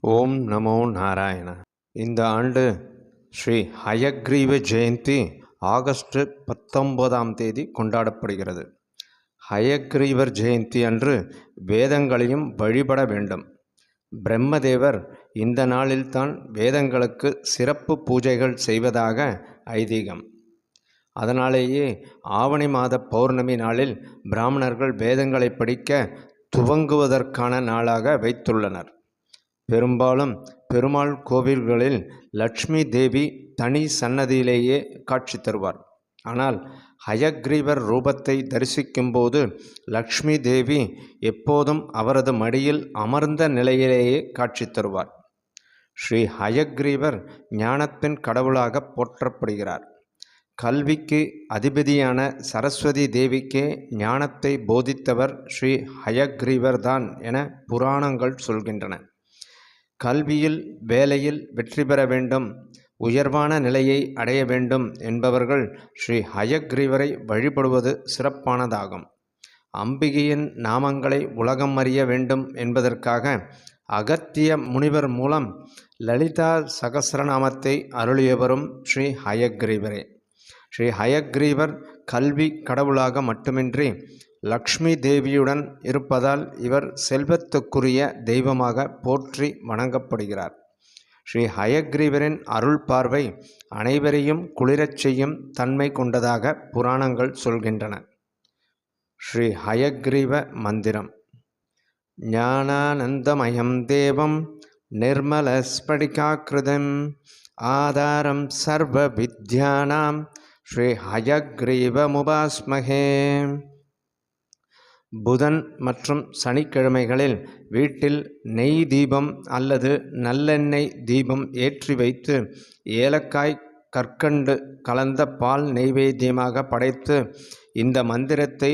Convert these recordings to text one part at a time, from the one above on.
ஓம் நமோ நாராயண. இந்த ஆண்டு ஸ்ரீ ஹயக்ரீவ ஜெயந்தி ஆகஸ்ட் பத்தொன்பதாம் தேதி கொண்டாடப்படுகிறது. ஹயக்ரீவர் ஜெயந்தி அன்று வேதங்களையும் வழிபட வேண்டும். பிரம்மதேவர் இந்த நாளில்தான் வேதங்களுக்கு சிறப்பு பூஜைகள் செய்வதாக ஐதீகம். அதனாலேயே ஆவணி மாத பௌர்ணமி நாளில் பிராமணர்கள் வேதங்களை படிக்க துவங்குவதற்கான நாளாக வைத்துள்ளனர். பெரும்பாலும் பெருமாள் கோவில்களில் லக்ஷ்மி தேவி தனி சன்னதியிலேயே காட்சி தருவார். ஆனால் ஹயக்ரீவர் ரூபத்தை தரிசிக்கும்போது லக்ஷ்மி தேவி எப்போதும் அவரது மடியில் அமர்ந்த நிலையிலேயே காட்சி தருவார். ஸ்ரீ ஹயக்ரீவர் ஞானத்தின் கடவுளாக போற்றப்படுகிறார். கல்விக்கு அதிபதியான சரஸ்வதி தேவிக்கே ஞானத்தை போதித்தவர் ஸ்ரீ ஹயக்ரீவர் தான் என புராணங்கள் சொல்கின்றன. கல்வியில் வேலையில் வெற்றி பெற வேண்டும் உயர்வான நிலையை அடைய வேண்டும் என்பவர்கள் ஸ்ரீ ஹயக்ரீவரை வழிபடுவது சிறப்பானதாகும். அம்பிகையின் நாமங்களை உலகம் அறிய வேண்டும் என்பதற்காக அகத்திய முனிவர் மூலம் லலிதா சகசரநாமத்தை அருளியவரும் ஸ்ரீ ஹயக்ரீவரே. ஸ்ரீ ஹயக்ரீவர் கல்வி கடவுளாக மட்டுமின்றி லக்ஷ்மி தேவியுடன் இருப்பதால் இவர் செல்வத்துக்குரிய தெய்வமாக போற்றி வணங்கப்படுகிறார். ஸ்ரீ ஹயக்ரீவரின் அருள் பார்வை அனைவரையும் குளிரச் செய்யும் தன்மை கொண்டதாக புராணங்கள் சொல்கின்றன. ஸ்ரீ ஹயக்ரீவ மந்திரம். ஞானானந்தமயம் தேவம் நிர்மலஸ்படிகாக்கிருதம் ஆதாரம் சர்வ வித்யானாம். ஸ்ரீ ஹயக்ரீவமுபாஸ்மகே புதன் மற்றும் சனிக்கிழமைகளில் வீட்டில் நெய் தீபம் அல்லது நல்லெண்ணெய் தீபம் ஏற்றி வைத்து ஏலக்காய் கற்கண்டு கலந்த பால் நெய்வேத்தியமாக படைத்து இந்த மந்திரத்தை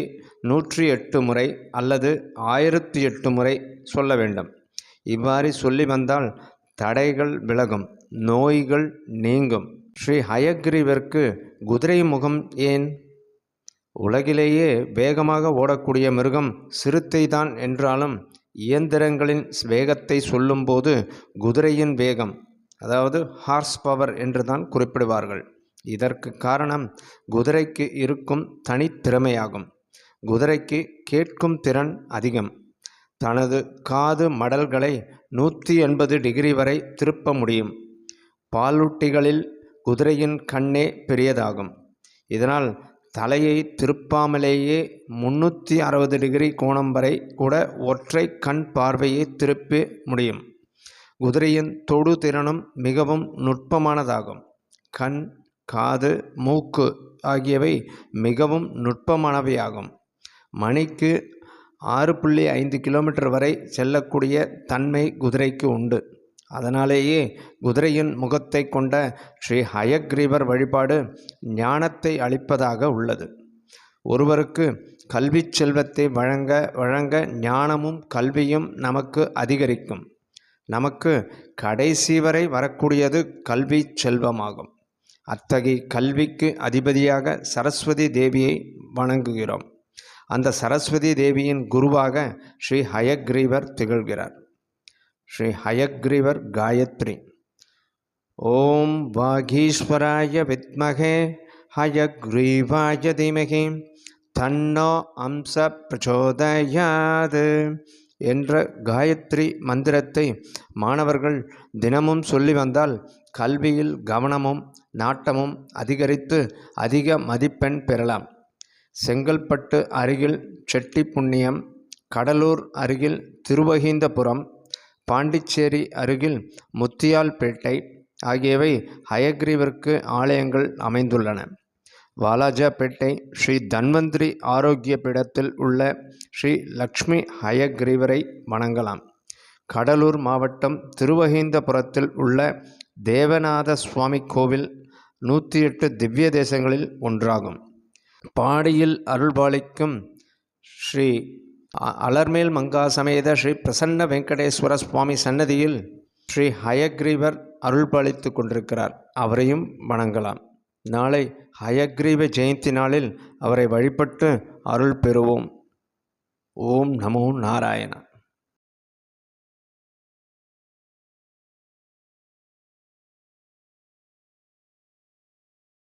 நூற்றி எட்டு முறை அல்லது ஆயிரத்தி எட்டு முறை சொல்ல வேண்டும். இவ்வாறு சொல்லி வந்தால் தடைகள் விலகும் நோய்கள் நீங்கும். ஸ்ரீ ஹயக்ரீவிற்கு குதிரை முகம் ஏன்? உலகிலேயே வேகமாக ஓடக்கூடிய மிருகம் சிறுத்தை தான் என்றாலும் இயந்திரங்களின் வேகத்தை சொல்லும்போது குதிரையின் வேகம் அதாவது ஹார்ஸ் பவர் என்று தான் குறிப்பிடுவார்கள். இதற்கு காரணம் குதிரைக்கு இருக்கும் தனித்திறமையாகும் குதிரைக்கு கேட்கும் திறன் அதிகம். தனது காது மடல்களை நூற்றி எண்பது டிகிரி வரை திருப்ப முடியும். பாலூட்டிகளில் குதிரையின் கண்ணே பெரியதாகும். இதனால் தலையை திருப்பாமலேயே முன்னூற்றி அறுபது டிகிரி கோணம் வரை கூட ஒற்றை கண் பார்வையை திருப்பி முடியும். குதிரையின் தொடு திறனும் மிகவும் நுட்பமானதாகும். கண் காது மூக்கு ஆகியவை மிகவும் நுட்பமானவையாகும். மணிக்கு ஆறு புள்ளி ஐந்து கிலோமீட்டர் வரை செல்லக்கூடிய தன்மை குதிரைக்கு உண்டு. அதனாலேயே குதிரையின் முகத்தை கொண்ட ஸ்ரீ ஹயக்ரீவர் வழிபாடு ஞானத்தை அளிப்பதாக உள்ளது. ஒருவருக்கு கல்வி செல்வத்தை வழங்க வழங்க ஞானமும் கல்வியும் நமக்கு அதிகரிக்கும். நமக்கு கடைசி வரை வரக்கூடியது கல்வி செல்வமாகும். அத்தகைய கல்விக்கு அதிபதியாக சரஸ்வதி தேவியை வணங்குகிறோம். அந்த சரஸ்வதி தேவியின் குருவாக ஸ்ரீ ஹயக்ரீவர் திகழ்கிறார். ஸ்ரீ ஹயக்ரீவர் காயத்ரி. ஓம் வாகீஸ்வராய வித்மகே ஹயக்ரீவாய தீமகி தன்னோ அம்ச பிரச்சோதயாது என்ற காயத்ரி மந்திரத்தை மாணவர்கள் தினமும் சொல்லி வந்தால் கல்வியில் கவனமும் நாட்டமும் அதிகரித்து அதிக மதிப்பெண் பெறலாம். செங்கல்பட்டு அருகில் செட்டி புண்ணியம் கடலூர் அருகில் திருவகீந்தபுரம் பாண்டிச்சேரி அருகில் முத்தியால்பேட்டை ஆகியவை ஹயக்ரீவிற்கு ஆலயங்கள் அமைந்துள்ளன. வாலாஜாபேட்டை ஸ்ரீ தன்வந்திரி ஆரோக்கிய பீடத்தில் உள்ள ஸ்ரீ லக்ஷ்மி ஹயக்ரீவரை வணங்கலாம். கடலூர் மாவட்டம் திருவகீந்தபுரத்தில் உள்ள தேவநாத சுவாமி கோவில் நூற்றி எட்டு திவ்ய தேசங்களில் ஒன்றாகும். பாடியில் அருள்பாலிக்கும் ஸ்ரீ அலர்மேல் மங்கா சமேத ஸ்ரீ பிரசன்ன வெங்கடேஸ்வர சுவாமி சன்னதியில் ஸ்ரீ ஹயக்ரீவர் அருள்பாலித்து கொண்டிருக்கிறார். அவரையும் வணங்கலாம். நாளை ஹயக்ரீவ ஜெயந்தி நாளில் அவரை வழிபட்டு அருள் பெறுவோம். ஓம் நமோ நாராயணன்